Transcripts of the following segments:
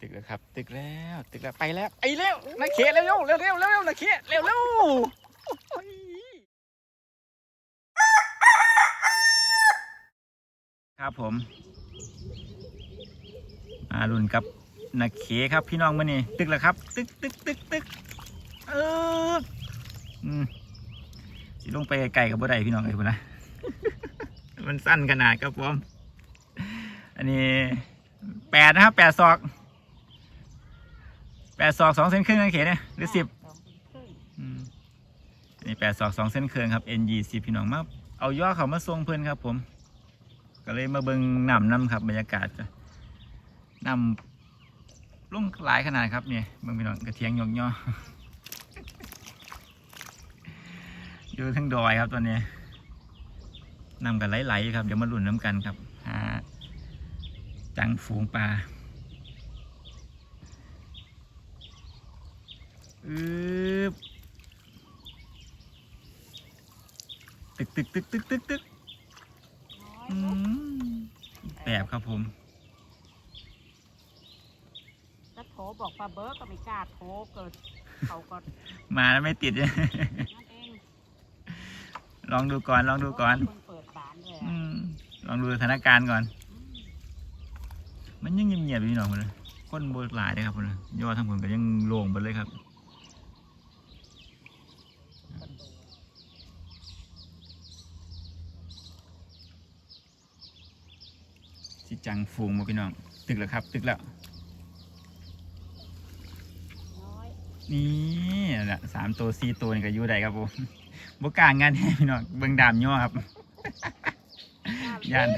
ตึกแล้วครับ ตึกแล้ว ตึกแล้วไปแล้วไปแล้วนาเขเร็วเร็วเร็วเร็วเร็วนาเขเร็วเร็วครับผม มาลุนกับนาเขครับพี่น้องมื่อนี้ตึกแล้วครับ ตึกตึกตึกตึกเอออืมสิลงไปไกลกับบ่ได้พี่น้องไอ้พุ่นนะมันสั้นขนาดครับผม อันนี้แปดนะครับแปดศอก แปดศอกสองเส้นครึ่งนะเขเนี่ยหรือสิบอืมอันนี้แปดศอกสองเส้นครึ่งครับ N ยี่สิบพี่น้องมาเอาย่อเขามาทรงเพื่อนครับ ผม ก็เลยมาเบิงน้ำน้ำครับบรรยากาศจะน้ำลงหลายขนาดครับเนี่ยเบิงพี่น้องกระเทียงยองย่ออยู่ทั้งดอยครับตอนนี้นำกันไหลๆครับ เดี๋ยวมาลุ่นน้ำกันครับหาจังฝูงปลา อืบตึกตึกตึกตึกตึกตึกอืมแปบครับผม แล้วโทรบอกปลาเบิร์กก็ไม่กล้าโทรเกิดเขาก็มาแล้วไม่ติด นั่นเองลองดูก่อนลองดูก่อนเพิ่งเปิดร้านเลยอือะมลองดูสถานการณ์ก่อนมันยังเงียบๆอยู่พี่น้องคนเลยคนโบหลายเลยครับคนเลยยอดทั้งผลก็ยังโล่งไปเลยครับ สิจังฟูงมาพี่น้อง ตึกแล้วครับ ตึกแล้วน้อยนี่แหละสามตัวสี่ตัวนี่ก็อยู่ได้ครับผมบกล้างานแท้พี่น้องเบิ่งดามย่อครับยัน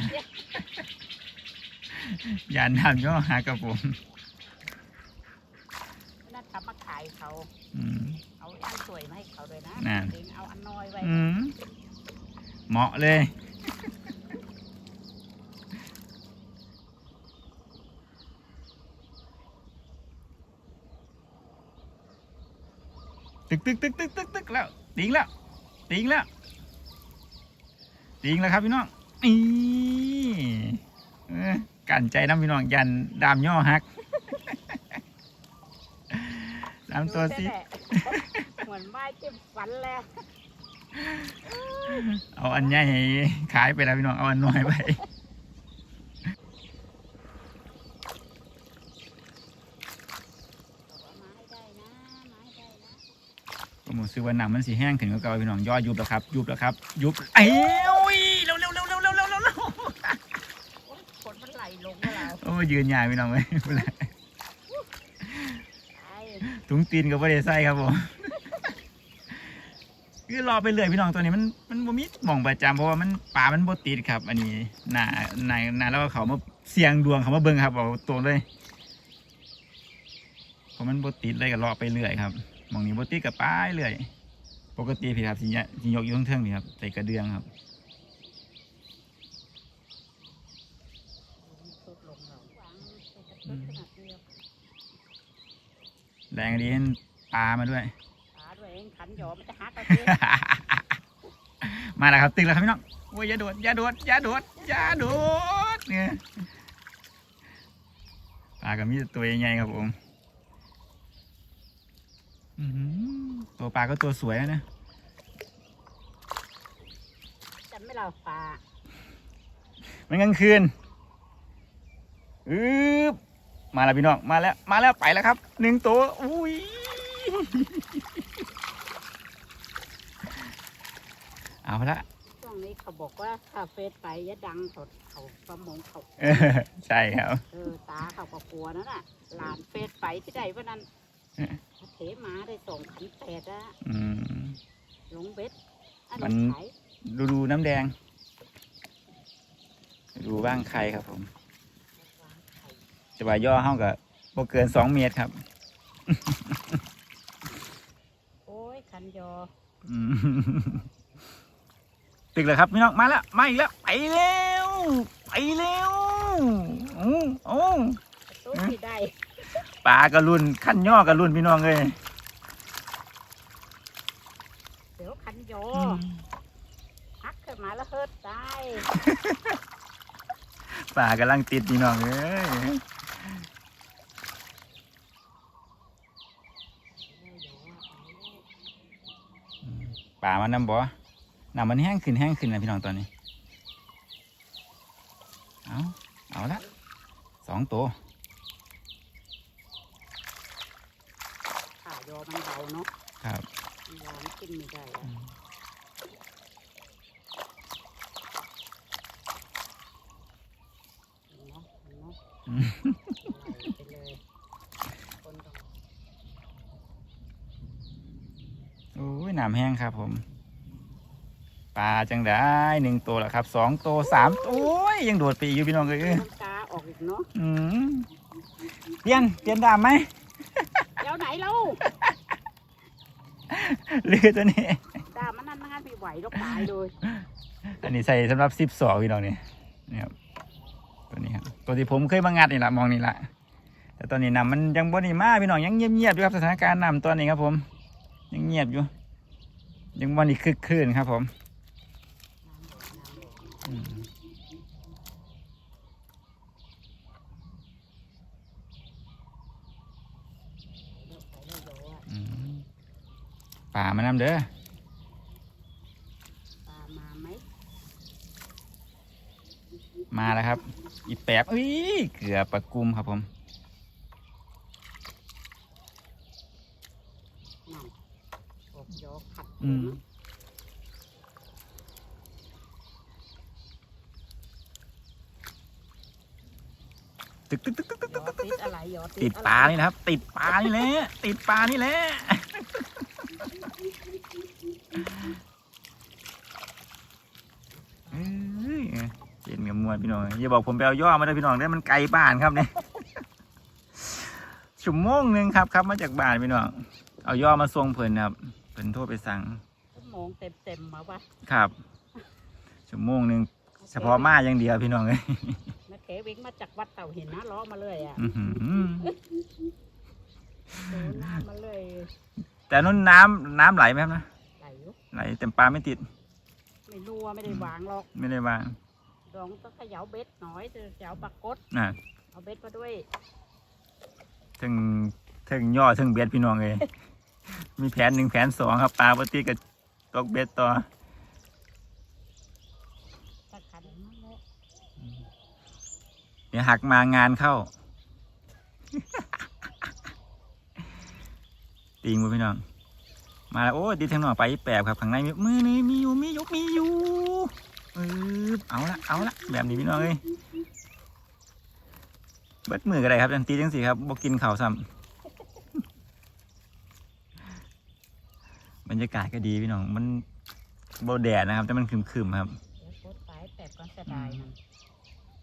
ยานดามย่อหากับผมน่าทำมาขายเขาอืมเอาอันสวยมาให้เขาเลยนะน่ะเองเอาอันน้อยไว้อืมเหมาะเลย ตึกตึกตึกตึกตึกตึกแล้วติงแล้วติงแล้วติงแล้วครับพี่น้องนี่เออกันใจน้ำพี่น้องยันดามย่อหักสามตัวสิดูแหละเหมือนไม้จิ้มฟันแล้วเอาอันใหญ่ขายไปแล้วพี่น้องเอาอันน้อยไป สึกว่าหนังมันสีแห้งถึงก็เกาพี่น้องย่อยุบแล้วครับ ยุบแล้วครับ ยุบเอ้ยเร็วเร็วเร็วเร็วเร็วเร็วเร็วฝนมันไหลลงมาแล้วโอ้ยืนยายพี่น้องเลยถุงตีนกับประเดใส่ครับผมคือรอไปเรื่อยพี่น้องตัวนี้มันมันบ่มีมองประจำเพราะว่ามันป่ามันบ่ติดครับ อันนี้หนาหนาหนาแล้วเขามาเสียงดวงเขามาเบิ่งครับบอกตรงเลยเพราะมันบ่ติดเลยก็รอไปเรื่อยครับ ม่องนี้บ่ติดกับป้ายเรื่อยปกติพี่ครับสิยะสิยกอยู่เทิงๆนี่ครับใส่กระเดื่องครับสุดลงแล้ววางใส่กระตุ้นขนาดเดียวแรงดีเห็นปลามาด้วยขาด้วยเองขันหยอมันจะหักเอาสิมาแล้วครับตึกแล้วครับพี่น้องโอ้ยอย่าโดดอย่าโดดอย่าโดดอย่าโดดเนี่ยปลากับมีแต่ตัวใหญ่ๆครับผมอื้อหือ ตัวปลาก็ตัวสวยนะจำไม่เราปลามันกลางคืนอืบมาแล้วพี่น้อง มาแล้ว มาแล้วไปแล้วครับ หนึ่งตัว อุ้ย เอาละช่วงนี้เขาบอกว่าคาเฟ่ไปยะดังเขาเขาประมงเขาเออใช่ครับ เออ ตาเขาก็กลัวนั่นน่ะ หลานเฟซไปที่ใดวันนั้น เออเถมาได้ส่งขันแปดอะอืมลงเบ็ดอันมันี้นขายดูดูน้ำแดง ดูบ้างใครครับผมวางไข่จะว่าย่อเท่ากับโบเกินสองเมตรครับ โอ้ยขันยออืมตึกเลยครับพี่น้องมาแล้วมาอีกแล้วไปแล้วไปแล้วโอ้โอ้ตู้ที่ได้ ปลากระลุนขั้นย่อกระลุนพี่น้องเลยเดี๋ยวขันโยพักขึ้นมาแล้วเฮิดตายปลากำลังติดพี่น้องเลยป่ามันน้ำบ่น้ำมันแห้งขึ้นแห้งขึ้นนะพี่น้องตอนนี้ เอาเอาละสองตัว มันเบาเนาะครับมันวางกินไม่ได้อะเห็นเนาะเห็นเนาะอืมไปเลยคนต้องโอ้ยน้ำแห้งครับผมปลาจังได้หนึ่งตัวแล้วครับสองตัวสามตัวโอ้ยยังโดดไปอีกอยู่พี่น้องเลยต้องกาออกอีกเนาะอืมเปลี่ยนเปลี่ยนดามไหมเดี๋ยวไหนเล่า หรือตัวนี้ดามันนั่นงานไม่ไหวแล้วตายเลยอันนี้ใส่สำหรับสิบสองพี่น้องนี่นี่ครับตัวนี้ครับตัวที่ผมเคยมางัดนี่แหละมองนี่แหละแต่ตอนนี้น้ำมันยังบนี่มาพี่น้องยังเงียบๆอยู่ครับสถานการณ์น้ำตอนนี้ครับผม ยังเงียบอยู่ ยังบนี่คึกคืนครับผมอืมอืม ป่ามานํเด้อปลามาไหมมาแล้วครับ อีแปบอุ้ยเกือบปลากุมครับผมนั่นออกยอขัดอืมตึกตึกตึกตึกตึกยอติดอะไรยอติดอะไรปลานี่นะครับ ติดปลานี่แหละติดปลานี่แหละ เอ้ยเย็นกับมวนพี่น้องอย่าบอกผมไปเอาย่อมาได้อพี่น้องได้อมันไกลบ้านครับเนี่ยชั่วโมงหนึ่งครับครับมาจากบ้านพี่น้องเอาย่อมาส่งเพิ่นครับเพิ่นโทรไปสั่งชั่วโมงเต็มเต็มๆมาวะครับชั่วโมงหนึ่งเฉพาะมาอย่างเดียวพี่น้องเลยนักเขวิ่งมาจากวัดเต่าหินนะล้อมาเลยอะอื้อหือเดินหน้ามาเลย แต่นุ่นน้ำน้ำไหลไหมครับนะไหลอยู่ไหลแต่ปลาไม่ติดไม่รู้ว่าไม่ได้วางหรอกไม่ได้วางลองต้องเขย่าเบ็ดหน่อยเขย่าปลากดน่ะเอาเบ็ดมาด้วยถึงถึงย่อถึงเบ็ดพี่น้องเลย มีแผนหนึ่งแผนสองครับปลาปกติกับตกเบ็ดต่อตะขันนั่นแหละเดี๋ยวหักมางานเข้า ตีงูพี่น้อง มาแล้วโอ้ยตีทางนอกไปอีแปบครับข้างในมีมือนี่มีอยู่มีอยู่มีอยู่เออเอาละเอาละแบบนี้พี่น้องเลยเบิดมือก็ได้ครับจังตีจังสีครับบอกกินข้าวซ้ำบรรยากาศก็ดีพี่น้อง มันโบแดดนะครับ แต่มันครึมๆครับเดี๋ยวกดสายแปดก่อนจะได้นะ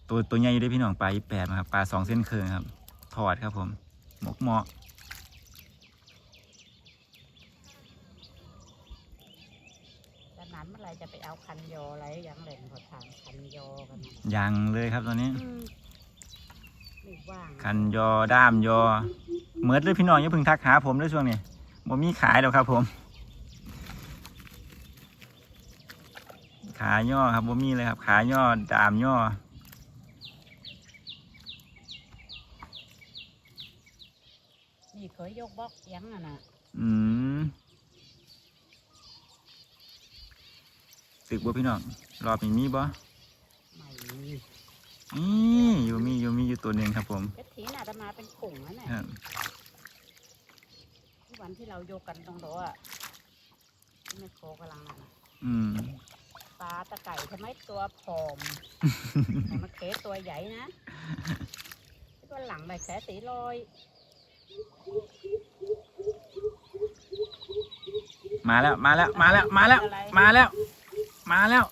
ตัวตัวใหญ่อยู่ด้วยพี่น้องปลาอีแปดนะครับปลาสองเส้นเคืองครับทอดครับผม หมกเหมาะ จากนั้นเมื่อไหร จะไปเอาคันยออะไรยังแหล่งขอถามคันยอกันนะยังเลยครับตอนนี้อืมไม่ว่างคันยอด้ามยอเหมือดเลยพี่น้องอย่าเพิ่งทักหาผมด้วยช่วงนี้ผมมีขายแล้วครับผม ขายย่อครับผมมีเลยครับ ขายย่อดามย่อนี่เคยยกบล็อกยังอะนะอืม สึกบ่พี่น้องรอบนี้มีบ่ไม่มีนี่อยู่มีอยู่มีอยู่ตัวหนึ่งครับ ผมกะทิน่าจะมาเป็นกลุ่มนั่นแหละครับที่วันที่เราโยกกันตรงโต๊ะอะที่แม่โคกำลังนั่นน่ะอืมปลาตะไก่ทำไมตัวผอมแต่มาเคสตัวใหญ่นะตัวหลังใบแขสีลอยมาแล้วมาแล้วมาแล้วมาแล้วมาแล้ว มาแล้ว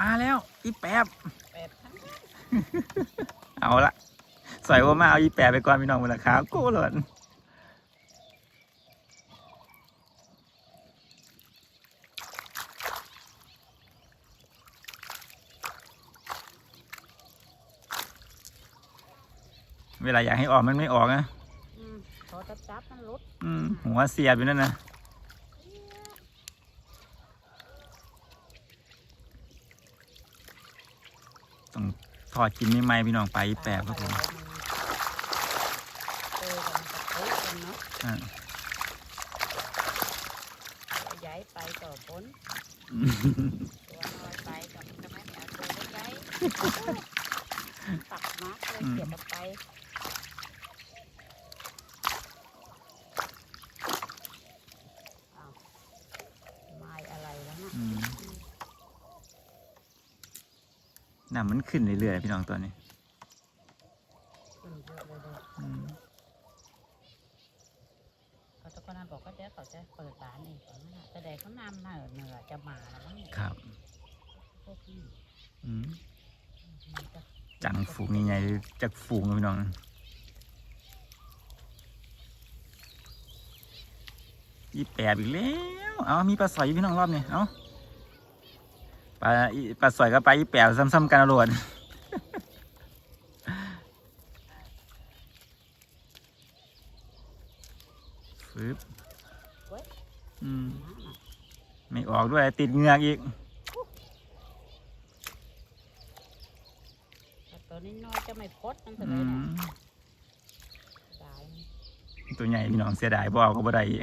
มาแล้วอีแปบแบบทั้งเอาละใส่ว่ามาเอาอีแปบไปก่อนพี่น้องมูลค่ากูหล่นเวลาอยากให้ออกมันไม่ออกนะอืมพอจะจับมันรุดอืมหัวเสียบอยู่นั่นนะ ต้องทอดกินไม่ไหมพี่น้องไปอีแปบครับผมเจอกันกับโค้กันเนาะอ่าตัวใหญ่ไปก็ผลตัวน้อยไปก็จะไม่เอาตัวใหญ่ๆตัดมาเลยเก็บออกไปอ้าวไม้อะไรแล้วนะ อืม น้ำมันขึ้นเรื่อยๆพี่น้องตอนนี้ขึ้นเยอะเลยเลยอืมเขาตะกอนนั้นบอกก็จะเขาจะเปิดร้านเองก่อนนะแต่เด็กเขานำเหนื่อยเหนื่อยจะมาแล้วมั้งเนี่ยครับพวกนี้อืมมันจะจังฝูงใหญ่ๆจากฝูงอะพี่น้องยี่แปดอีกแล้ว เอามีปลาสอยอยู่พี่น้องรอบนี้ เอา ปลาอีปลาสอยกับปลายี่แปดซ้ำๆกันอรวดฟึบอืมน้ำอะไม่ออกด้วยติดเหงือกอีกแต่ตัวนี้น้อยจะไม่พดมันจะอืเลยนะมตายตัวใหญ่พี่น้องเสียดายบ่เอาก็บ่ได้อีก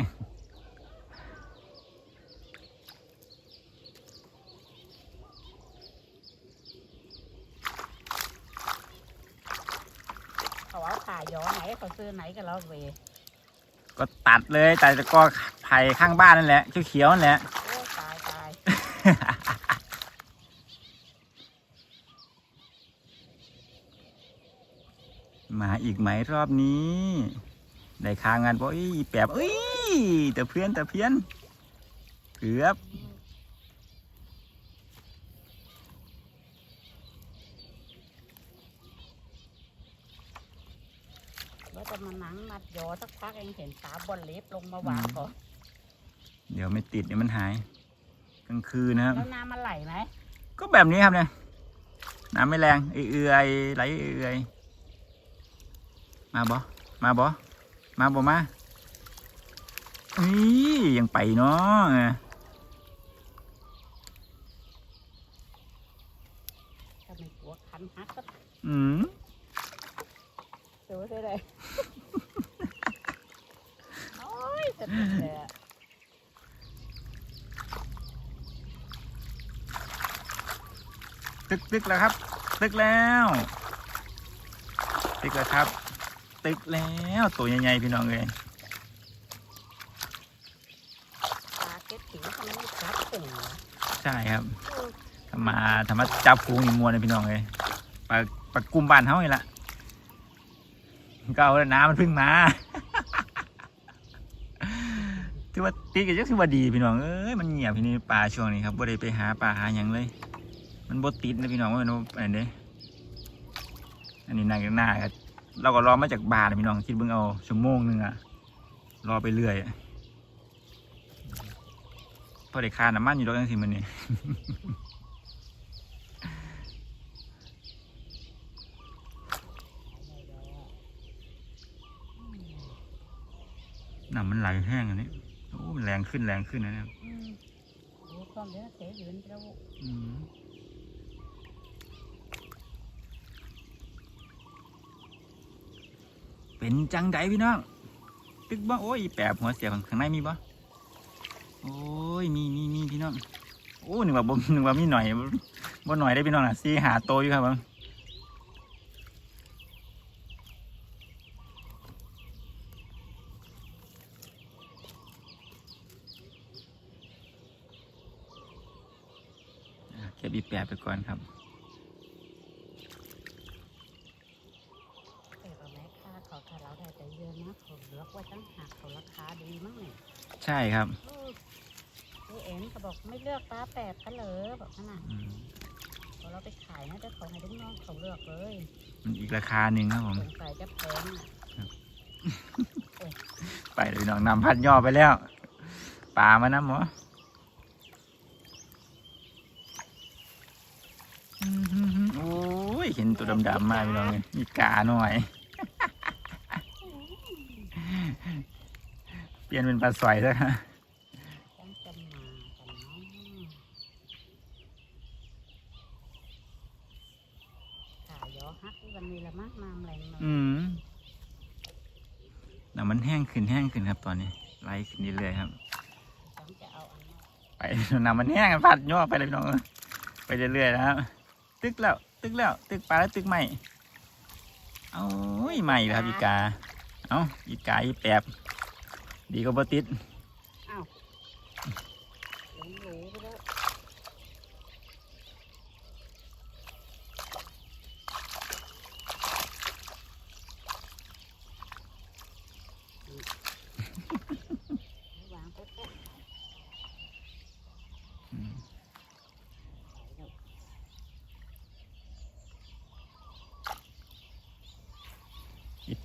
เขาเอาขาย้อไหนเขาซื้อไหน กับเราเวก็ตัดเลยตัดตะกอไผ่ข้างบ้านนั่นแหละเขียวๆนั่นแหละโอ้ตายตายมาอีกไหมรอบนี้ ได้ค้างงานบ่เอ้ยอีแปบเอ้ยแต่เพื่อนแต่เพื่อนเกือบ แล้วจะมาหนังมัดยอสักพักเองเห็นตาบอลเล็บลงมาวางก่อนเดี๋ยวไม่ติดเดี๋ยวมันหายกลางคืนนะครับแล้วน้ำมันไหลไหมก็แบบนี้ครับเนี่ยน้ำไม่แรงเอื่อยๆไหลเอื่อยๆมาบ่มาบ่มาบ่มาอุ้ยยังไปเนาะถ้าไม่กลัวคันหักก็อืม ดูได้เลยโอ้ยสนุกเลยอะตึกตึกแล้วครับ ตึกแล้ว ตึกแล้วครับ ตึกแล้วตัวใหญ่ๆพี่น้องเลยปลาเก็ตผิวทำไมไม่ชัดตึงวะใช่ครับเออถ้ามาถ้ามาจับฟูงนี่มวนเลยพี่น้องเลยปลาปลากลุ่มบ้านเฮานี่ละ ก็เอาน้ำมันเพึ่งมาถือว่าตีกันยังถือว่าดีพี่น้องเอ้ยมันเงียบพี่นี่ปลาช่วงนี้ครับบ่ได้ไปหาปลาหาหยังเลย มันบ่ติดนะพี่น้องว่ามันอันนี้อันนี้นายกันหน้าครับเราก็รอมาจากบาทพี่น้องคิดเบิ่งเอาชั่วโมงหนึงอะรอไปเรื่อยพอได้คาน้ำมันอยู่ดอกจังสิมันนี่ น้ำมันไหลแห้งอันนี้โอ้มันแรงขึ้นแรงขึ้นนะเนี่ยอืมโอ้ความเดี๋ยวเสียยืนไปแล้วอืมเป็นจังไดพี่น้องตึกบ่โอ้ยแปบหัวเสียข้างในมีบ่โอ้ยมีมีมีพี่น้องโอ้หนึกว่าบ่นึกว่ามีหน่อยบ่หน่อยได้พี่น้องอะซีหาโตอยู่ครับผมอะเก็บอีแปบไปก่อนครับ แต่ก็แม่ค่าเขาถ้าเราได้แต่เยอะนะเขาเลือกไว้ตั้งหากเขาราคาดีมั้งเนี่ยใช่ครับเออพี่เอ็นเขาบอกไม่เลือกปลาแปดกันเหรอบอกขนาดอืมพอเราไปขายนะเจ้าของให้ลูกน้องเขาเลือกเลยมันอีกราคาหนึ่งครับผมสงสัยจะแพงอะไปเลยพี่น้องนำพัดย่อไปแล้วปลามานะหมออื้อหือหือ โอ้ยเห็นตัวดำๆมาพี่น้องเลยมีกาหน่อย เปลี่ยนเป็นปลาสอยแล้วฮะต้องจะมากันเนาะขายยอฮักวันนี้ละมั้งน้ำแรงหน่อยอืมน้ำมันแห้งขึ้นแห้งขึ้นครับ ตอนนี้ไล่ขึ้นเรื่อยๆครับต้องจะเอาอันนั้นไปนำมันแห้งกันพัดย่อไปเลยพี่น้องเอ้ยไปเรื่อยๆนะครับ ตึกแล้ว ตึกแล้ว ตึกปลาแล้วตึกใหม่เอาใหม่แล้วครับอีกา เอาอีกาอีแปบ ดีก็บ่ติด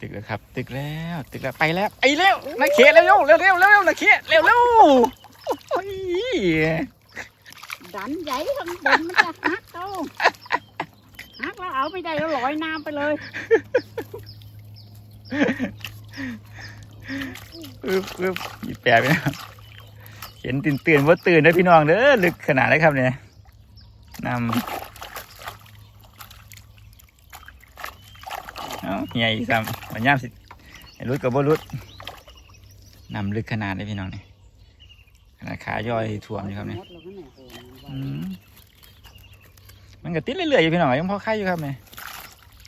ตึกแล้วครับ ตึกแล้ว ตึกแล้วไปแล้วไปแล้วนักเขเร็วเร็วเร็วเร็วเร็วนักเขเร็วเร็วโอ้ยดันใหญ่ข้างบนมันจะหักเอาหักแล้วเอาไม่ได้แล้วลอยน้ำไปเลยปึ๊บปึ๊บหยิบแปะไปนะเห็นตื่นตื่นว่าตื่นนะพี่น้องเด้อลึกขนาดไหนครับเนี่ยนำ อาเฮียอีกซ้ำมันย่ามสิรุดกับบ่รุดนำลึกขนาดเลยพี่น้องเนี่ยขนาดขาย่อยถ่วมอยู่ครับเนี่ยมันก็ติดเรื่อยๆอยู่พี่น้องยังพอไข่อยู่ครับเนี่ย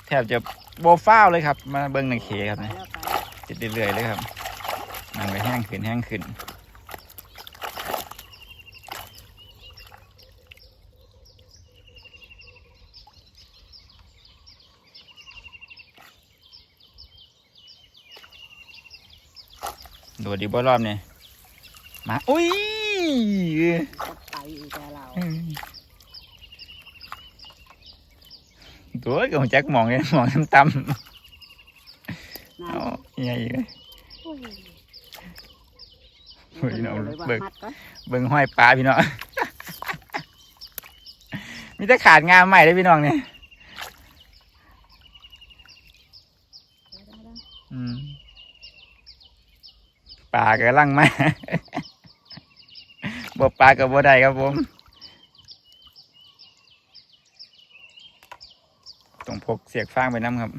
แทบจะโบฟ้าวเลยครับ มาเบิ้งหนังเขครับเนี่ยติดเรื่อยๆเลยครับมันไปแห้งขึ้นแห้งขึ้น โดดดีบ่รอบเนี่ยมาอุ้ยจะไปอีกแล้วเราตัวก็หัวจักมองเลยมองต่ำๆนั่นเอาใหญ่เลยโอ้ยเฮ้ยเอาเลยว่าเบิกมัดก่อนเบิ่งห้อยปลาพี่น้องมีแต่ขาดงามใหม่เลยพี่น้องเนี่ยอืม ปลาก็ลังมาบ่ปลากับบ่ได้ครับผมต้องพกเสียกฟางไปน้ำครับ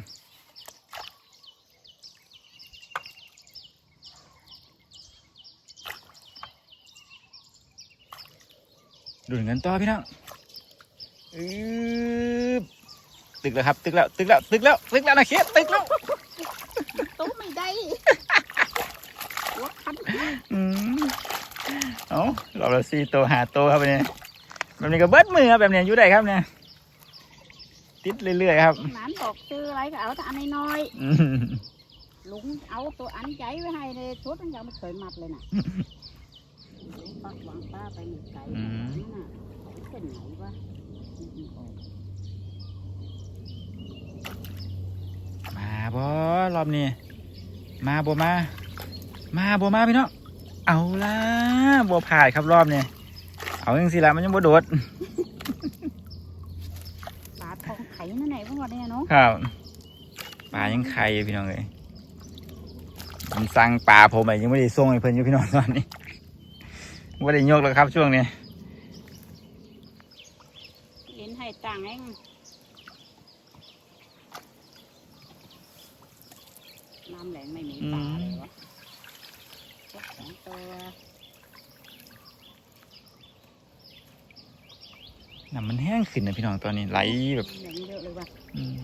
ดุนกันต่อพี่น้องอือตึกแล้วครับ ตึกแล้ว ตึกแล้ว ตึกแล้ว ตึกแล้วนะเคสตึกแล้วตู้ไม่ได้ อืมเอาเราละสี่ตัวหาตัวครับเนี่ยแบบนี้ก็เบิดมือครับแบบเนี้ยอยู่ได้ครับเนี่ยติดเรื่อยๆครับหลานบอกซื้ออะไรก็เอาแต่อันน้อยอืมๆลุงเอาตัวอันใหญ่ไว้ให้เลยชุดมันยังไม่เคยมัดเลยน่ะปักวางป้าไปหนึ่งไก่นั่นน่ะเป็นไหนวะมาบ่รอบนี้มาบ่มา มาบ่มาพี่น้องเอาละบ่ผ่านครับรอบนี้เอาจังสิละมันยังบ่โดดปลาทองไข่นั่นไหนพวกเนี่ยเนาะครับปลายังไข่อยู่พี่น้องเลยผมสั่งปลาผมไปยังไม่ได้ส่งให้เพิ่นอยู่พี่น้องตอนนี้ไม่ได้ยกแล้วครับช่วงนี้เล่นให้ตังค์เองน้ำแหลงไม่มีปลาเลยวะ พวกสองตัวน้ำมันแห้งขึ้นนะพี่น้องตอนนี้ไหลแบบเหลืองเยอะเลยว่ะอืม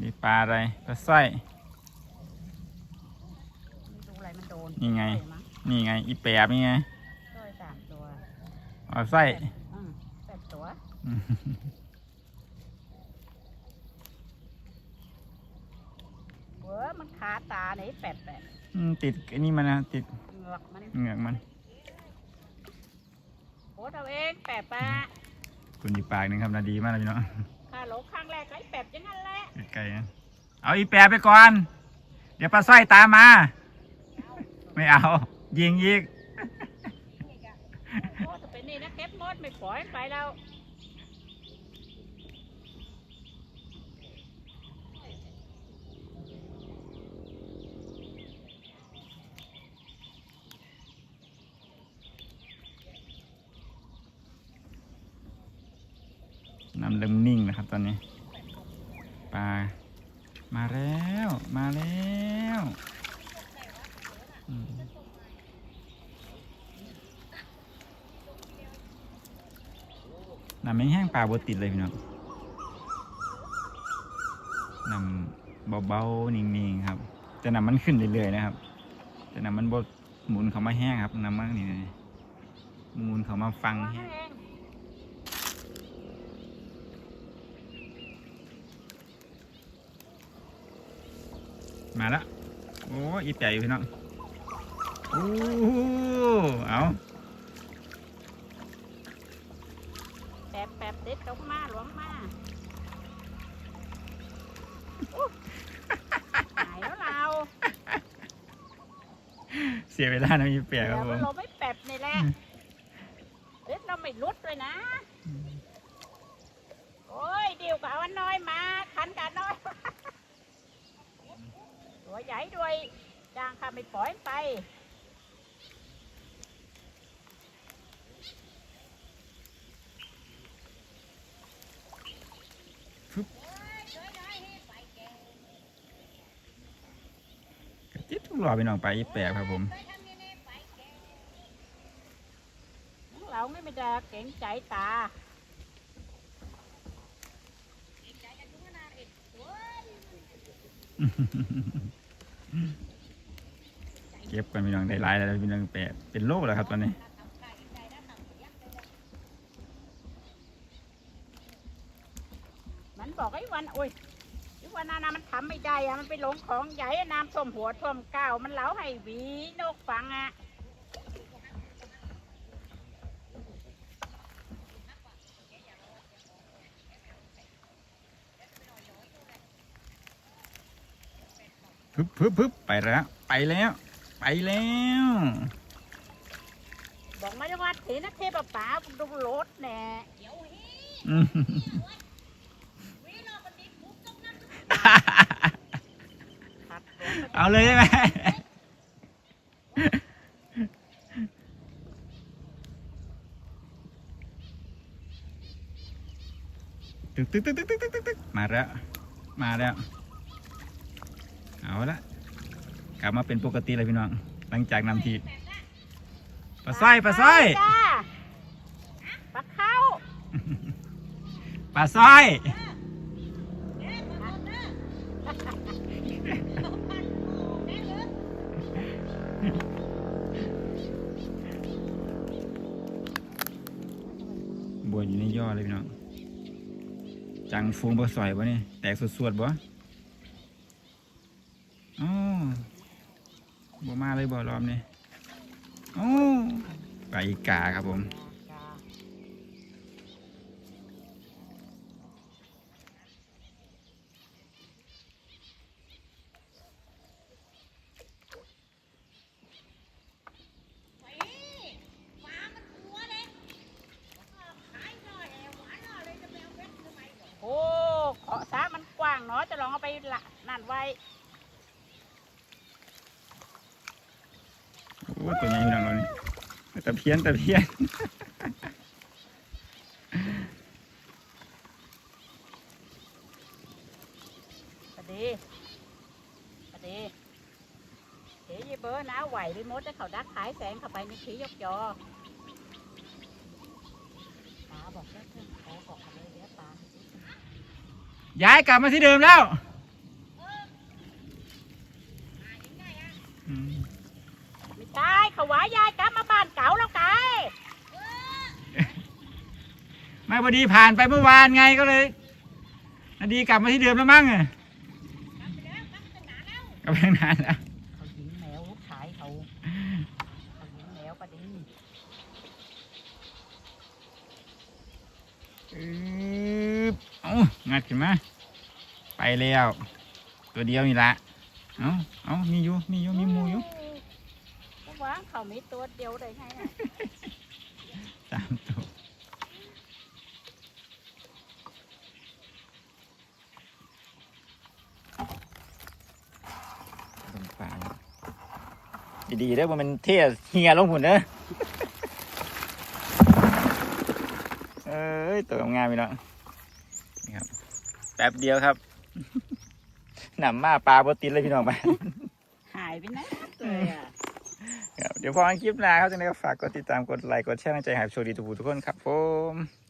มีปลาอะไรปลาสร้อยไม่ดูอะไรมันโดนนี่ไงสร้อยมั้นี่ไง อีแปบนี่ไงสร้อยสามตัวเอาสร้อยอืมแปดตัว อืม เว้อ มันคาตาไหนแปดแปดอืมติดไอ้นี่มันนะติดเหงือกมันเหงือกมันโคตรเอาเองแปดปะคุณอีกปากหนึ่งครับนาดีมากเลยพี่น้องข้าโหลข้างแรกก็ไอ้แปดอย่างนั้นแหละไกลๆนะเอาอีแปบไปก่อน เดี๋ยวปลาสร้อยตามมา ไม่เอา ยิงอีกโคตรจะเป็นไม่ปล่อยไปแล้ว น้ำเริ่มนิ่งนะครับตอนนี้ปลามาแล้วมาแล้วน้ำไม่แห้งปลาบติดเลยพี่น้องน้ำเบาๆนิ่งๆครับ แต่น้ำมันขึ้นเรื่อยๆนะครับ แต่น้ำมันบดหมุนเขามาแห้งครับน้ำมันนี่หมุนเขามาฟังแห้ง มาแล้วโอ้ยอีแตกอยู่พี่น้องโอ้เอาแปบแปบเด็ดลงมาหลวงมาอุ๊ยหายแล้วเราเสียเวลานะมีแปลกเดี๋คยรับวผมเราไม่แปบนี่แหละเด็ดเราไม่ลุดเลยนะโอ้ยเดียวกับเอาอันน้อยมาขันกับอันน้อย ตัวใหญ่ด้วยจางข้าไม่ปล่อยไปกระติดทุกรอบพี่น้องไปอีแปลกครับผมเราไม่ได้เก่งใจตา เก็บกันพี่น้องได้หลายแล้วพี่น้องแปดเป็นโลแล้วครับตอนนี้มันบอกไอ้วันโอ้ยไอ้วันนานามันทำไม่ได้อะมันไปหลงของใหญ่น้ำส้มหัวท่วมก้าวมันเล้าให้หวีนกฟังอะ พึบพึบพึบไปแล้ว ไปแล้ว ไปแล้ว บอกมาจังหวัดเห็นัะเทพป่าดูรถแน่เอาเลยใช่ไหมตึ๊กตึ๊กตึ๊กตึ๊กตึ๊กตึ๊กมาแล้ว มาแล้ว เอาละกลับมาเป็นปกติเลยพี่น้อง หลังจากนำทีปลาสร้อยปลาสร้อยจ้าปลาเข้าปลาสร้อยบัวอยู่ในย่อเลยพี่น้องจังฟูงปลาสร้อยวะนี่แตกสวดๆบ่อ๋อบ่มาเลยบ่ รอบนี้โอ้ปลาอีกาครับผม จ้า โอ้ขอสามันกว้างเนาะจะลองเอาไปละนั่นไว้ โอ้ตัวใหญ่พี่น้องเรานี่ตะเพียนตะเพียนปดีปดีเฮ้ยเบอร์นะไหวหรือมดจะเขาดักขายแสงเข้าไปในขียกยอตาบอกแล้วเพื่อนขอบอกเลยเดี๋ยวตาย้ายกลับมาที่เดิมแล้วอืม ไม่ใช่เขาว่ายายกลับมาบ้านเก่าแล้วไก ไม่ พอดีผ่านไปเมื่อวานไงก็เลยนาดีกลับมาที่เดิมแล้วมั้งอะกลับไปตั้งนานแล้วเขายิงแมวลูกชายเขาเขายิงแมวปดีอึ๊บเอางัดขึ้นมาไปแล้ว ตัวเดียวนี่ละเอาเอามีอยู่มีอยู่มีหมูอยู่ก็ว่าเขามีตัวเดียวได้ไงอะ สามตัว ดีๆเด้อบ่แมันเท่เฮียลงหุ่นเด้อเอ้ยตัวงามๆพี่น้องนี่ครับ แป๊บเดียวครับหนำมาปลาบติดเลยพี่น้องไปหายไปไหนเลยอะครับเดี๋ยวพอกันคลิปหน้าครับจังไดก็ฝากกดติดตามกดไลค์กดแชร์ในใจหายโชคดีทุกผู้ทุกคนครับผม